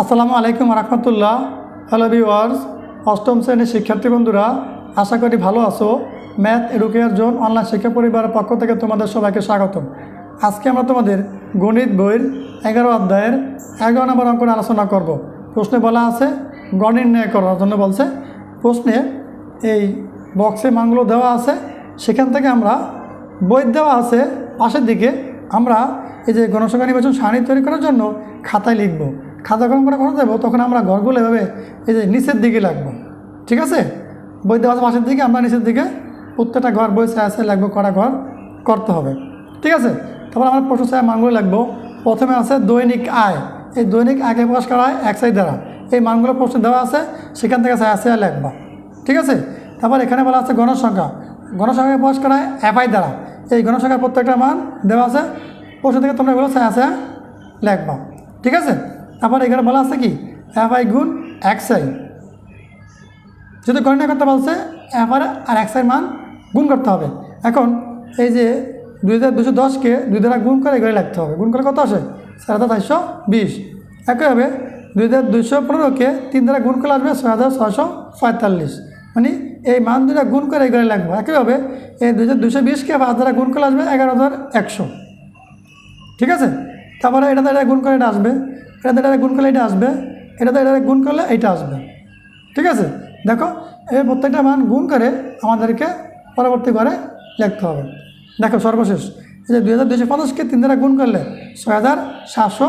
আসসালামু আলাইকুম রহমতুল্লাহ। Hello viewers অষ্টম শ্রেণির শিক্ষার্থী বন্ধুরা, আশা করি ভালো আছো। ম্যাথ এডুকেয়ার জোন অনলাইন শিক্ষা পরিবারের পক্ষ থেকে তোমাদের সবাইকে স্বাগতম। আজকে আমরা তোমাদের গণিত বইয়ের এগারো অধ্যায়ের এগারো নম্বর অঙ্ক আলোচনা করব। প্রশ্নে বলা আছে গণিত ন্যায় করার জন্য বলছে, প্রশ্নে এই বক্সে মানগুলো দেওয়া আছে, সেখান থেকে আমরা বই দেওয়া আছে, পাশের দিকে আমরা এই যে গণসংখ্যা নির্বাচন সারণী তৈরি করার জন্য খাতায় লিখব। খাতা যখন করে করে দেবো তখন আমরা ঘরগুলো এভাবে এই যে নিচের দিকে লাগবো। ঠিক আছে? বই দেওয়া পাশের দিকে, আমরা নিচের দিকে প্রত্যেকটা ঘর, বই আছে, লাগবো করা ঘর করতে হবে। ঠিক আছে? তারপর আমরা প্রশ্ন ছায়া মানগুলো লাগবো। প্রথমে আছে দৈনিক আয়। এই দৈনিক আয়কে প্রকাশ করা হয় এক সাইড দ্বারা। এই মানগুলো প্রশ্ন দেওয়া আছে, সেখান থেকে ছায়া ছায়া লাগবা। ঠিক আছে? তারপর এখানে বলা আছে গণসংখ্যা। গণসংখ্যা প্রকাশ করা হয় এফআই দ্বারা। এই গণসংখ্যার প্রত্যেকটা মান দেওয়া আছে। প্রশ্ন থেকে তোমরা এগুলো ছায়া ছায়া লিখবা ঠিক আছে? তারপর এখানে বলা আছে কি? এফ আই গুণ এক্স আই যদি গণনা করতে বলছে এফআর আর এক্সআই মান গুণ করতে হবে। এখন এই যে দুই হাজার দুশো দশকে দুই দ্বারা গুণ করে এগুলো লিখতে হবে। গুণ করে কত আসে? চার হাজার চারশো বিশ। একইভাবে দুই হাজার দুশো পনেরোকে তিন দ্বারা গুণ করে আসবে ছয় হাজার ছয়শো পঁয়তাল্লিশ। মানে এই মান দুটা গুণ করে এগুলো লাগবে একইভাবে এই দুই হাজার দুশো বিশকে পাঁচ দ্বারা গুণ করে আসবে এগারো হাজার একশো। ঠিক আছে? তারপরে এটা গুণ করে এটা আসবে। এটাতে এটা গুণ করলে এটা আসবে এটাতে এটা গুণ করলে এইটা আসবে। ঠিক আছে? দেখো, এই প্রত্যেকটা মান গুণ করে আমাদেরকে পরবর্তী ঘরে লিখতে হবে। দেখো, সর্বশেষ, এই যে দুই হাজার দুশো পঞ্চাশকে তিন দ্বারা গুণ করলে ছয় হাজার সাতশো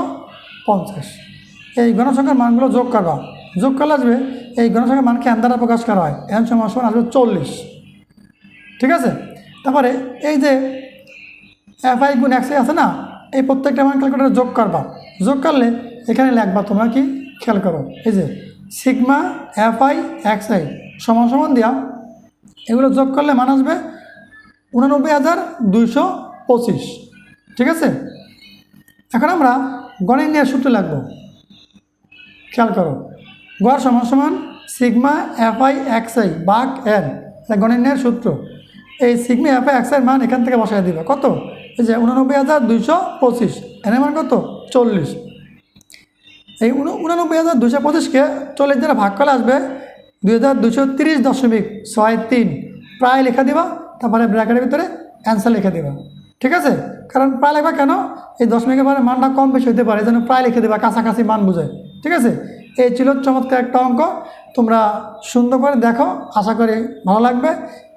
পঞ্চাশ। এই গণসংখ্যার মানগুলো যোগ করবা। যোগ করলে আসবে, এই গণসংখ্যার মানকে এন দ্বারা প্রকাশ করা হয়। এন সমান সমান আসবে চল্লিশ। ঠিক আছে? তারপরে এই যে এফআই গুণ এক্সআই আছে না, এই প্রত্যেকটা মান ক্যালকুলেটার যোগ করবা। যোগ করলে এখানে লিখবা তোমরা কি? খেয়াল করো। এই যে, সিগমা এফআই এক্সআই সমান সমান দিয়া এগুলো যোগ করলে মান আসবে উনানব্বই হাজার দুইশো পঁচিশ। ঠিক আছে? এখন আমরা গণিত নিয়ে সূত্র লাগবো খেয়াল করো। গড় সমান সমান sigma F I X I বাক এন। গণিত নিয়ে সূত্র। এই সিগমা এফআই এক্সআই মান এখান থেকে বসাই দিবে। কত? এই যে, উনানব্বই হাজার দুইশো পঁচিশ। এনের মান কত? চল্লিশ। এই উন- উনানব্বই হাজার দুশো পঁচিশকে চল্লিশ দ্বারা ভাগ করে আসবে দুই হাজার দুশো তিরিশ দশমিক ছয় তিন। প্রায় লেখা দিবা, তারপরে ব্র্যাকেটের ভিতরে অ্যান্সার লিখে দিবা। ঠিক আছে? কারণ প্রায় লেখবা কেন? এই দশমিকের পরে মানটা কম বেশি হতে পারে, যেন প্রায় লিখে দেবা, কাছাকাছি মান বুঝে। ঠিক আছে? এই ছিল চমৎকার একটা অঙ্ক। তোমরা সুন্দর করে দেখো, আশা করি ভালো লাগবে।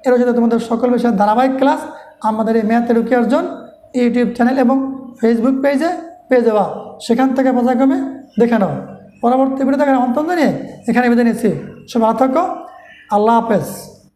এর সাথে তোমাদের সকল বিষয়ে ধারাবাহিক ক্লাস আমাদের এই ম্যাথ এডুকেশন ইউটিউব চ্যানেল এবং ফেসবুক পেজে পেয়ে যাওয়া সেখান থেকে পর্যায়ক্রমে দেখে নাও। পরবর্তী ভিডিও দেখেন নিয়ে এখানে বেঁধে নিচ্ছি। সব আতঙ্ক আল্লাহ হাফেজ।